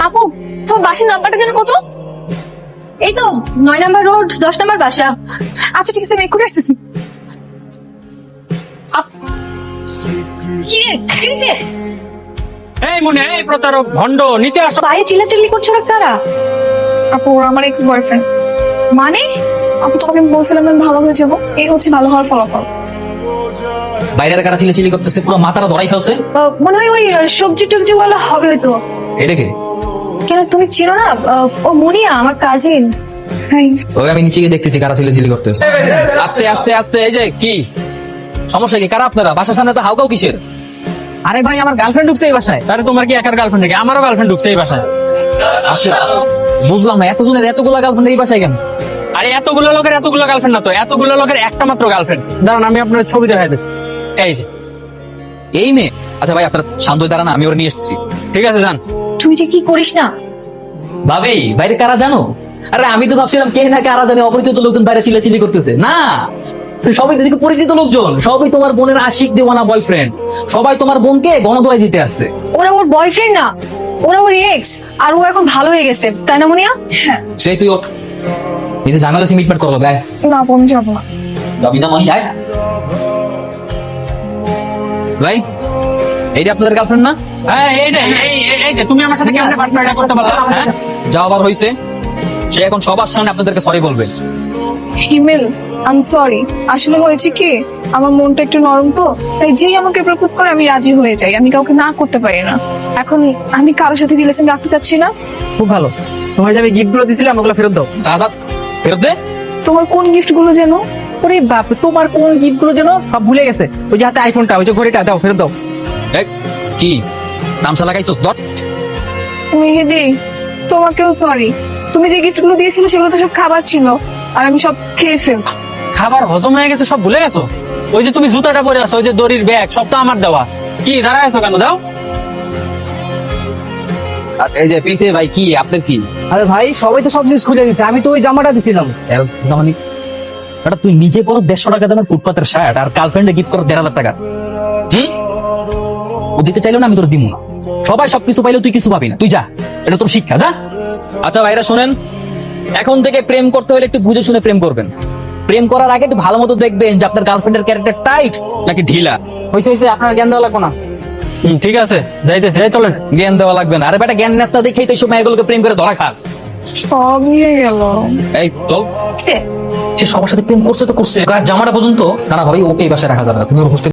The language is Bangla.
আপু তোমার বাসার নাম্বারটা যেন কত? এই তো নয় নাম্বার রোড দশ নাম্বার বাসা। আচ্ছা ঠিক আছে আমি এক্ষুনি আসতেছি। আপ- কি রে কি হয়েছে? এই মনে এই প্রতারক ভণ্ড নিচে আসো। বাইরে চিল্লাচিল্লি করছ না কারা? আপু আমার এক্স বয়ফ্রেন্ড মানে? আপু তোমাকে বলছিলাম আমি ভালো হয়ে যাব। এই হচ্ছে ভালো হওয়ার ফলাফল। বাইরের কারা চিলি চিলি করতেছে পুরো মাথাটা ধরাই ফেলছে। আহ, মনে হয় ওই আহ, সবজি টবজি ওয়ালা হবে তো এটাকে কেন তুমি চিনো না? আহ, ও মুনিয়া আমার কাজিন ওই আমি নিচে গিয়ে দেখতেছি কারা চিলি চিলি করতেছে। আস্তে আস্তে আস্তে এই যে কি? সমস্যা কি? কারা আপনারা? বাসার সামনে তো হাউকাও কিসের? আরে ভাই আমার গার্লফ্রেন্ড ঢুকছে এই বাসায়। তাহলে তোমার কি একার গার্লফ্রেন্ড নাকি? আমারও গার্লফ্রেন্ড ঢুকছে এই বাসায়। আচ্ছা বুঝলাম না এতজনের এতগুলা গার্লফ্রেন্ড এই বাসায় কেন? আরে এতগুলো লোকের এতগুলো গার্লফ্রেন্ড না তো এতগুলো লোকের একটা মাত্র গার্লফ্রেন্ড দাঁড়ান আমি আপনার ছবি দেখাই দেব এই যে। এই মেয়ে। আচ্ছা ভাই আপনার শান্ত হয়ে দাঁড়ান আমি ওরা নিয়ে এসেছি। ঠিক আছে যান। তুই যে কি করিস না? ভাবি বাইরে কারা জানো? আরে আমি তো ভাবছিলাম কে না কারা জানে অপরিচিত লোকজন বাইরে চিল্লাচিল্লি করতেছে। না! সবাই দেখি পরিচিত লোকজন সবই তোমার বোনের আশিক দেওয়ানা বয়ফ্রেন্ড সবাই তোমার বোনকে গণদোয়াই দিতে আসছে। ওরা ওর বয়ফ্রেন্ড না। ওরা ওর এক্স আর ও এখন ভালো হয়ে গেছে। তাই না মুনিয়া? সেই তুই ওঠ। এই যে জানালে মিটমেট করব দেয় না আমি যাব। না যাবি না মনি ভাই এইটা আপনাদের গার্লফ্রেন্ড না? হ্যাঁ এই যে এই এই- এই যে তুমি আমার সাথে কেমন পার্টনারটা করতে পারলা হ্যাঁ যা আবার হয়েছে সে এখন সবার সামনে আপনাদেরকে সরি বলবে। হিমেল আম সরি আসলে হয়েছে কি আমার মনটা একটু নরম তো তাই যেই আমাকে প্রপোজ করে আমি রাজি হয়ে যাই। আমি কাউকে না করতে পারি না। এখন আমি কারোর সাথে রিলেশন রাখতে চাচ্ছি না? খুব ভালো। তোমার যে আমি গিফটগুলো দিয়েছিলাম ওগুলো ফেরত দাও। ফেরত দে। তোমার কোন গিফটগুলো যেন? ওরে বাপ তোমার কোন গিফটগুলো যেন সব ভুলে গেছে? ওই যে হাতে আইফোনটা ওই যে ঘড়িটা দাও ফেরত দাও। এই, কি? তামসা লাগাইছো দর মেহেদি তোমাকেও সরি তুমি যে গিফটগুলো দিয়েছিলে সেগুলো তো সব খাবার ছিল। আর আমি সব খেয়ে ফেল। খাবার হজম হয়ে গেছে সব ভুলে গেছো? ওই যে তুমি জুতাটা পরে আছো ওই যে দড়ির ব্যাগ সব তো আমার দেওয়া। কি দাঁড়ায় আছো কেন? দাও। আর এই যে পিছে ভাই কি আপনার কি? আরে ভাই সবাই তো সব জিনিস খুলে দিছে আমি তো ওই জামাটা দিছিলাম। এর জামানি এটা তুই নিজে পরো দেড়শো টাকা দামের ফুটপাতের শার্ট আর গার্লফ্রেন্ডে গিফট করো দেড় হাজার টাকা। হুম? ও দিতে চাইলো না আমি তোর দিব না। সবাই সবকিছু পাইলে তুই কিছু পাবি না। তুই যা এটা তোর শিক্ষা যা। আচ্ছা ভাইরা শোনেন। এখন থেকে প্রেম করতে হলে একটু বুঝে শুনে প্রেম করবেন। প্রেম করার আগে একটু ভালো মতো দেখবেন যে আপনার গার্লফ্রেন্ডের ক্যারেক্টার টাইট নাকি ঢিলা। হয়েছে হয়েছে আপনার জ্ঞান দেওয়া লাগবে না। ঠিক আছে যাইতেছে। এই চলেন। জ্ঞান দেওয়া লাগবে না। আরে বেটা জ্ঞান নেস্তা দেখেই তো এইসব মেয়েগুলোকে প্রেম করে ধরা খাস। সব নিয়ে গেল। এই চল সে। সবার সাথে প্রেম করছে তো করছে। জামাটা পর্যন্ত নানা ভাবে ভাই ওকে এই বাসায় রাখা যাবে না। তুমি ওর হোস্টেল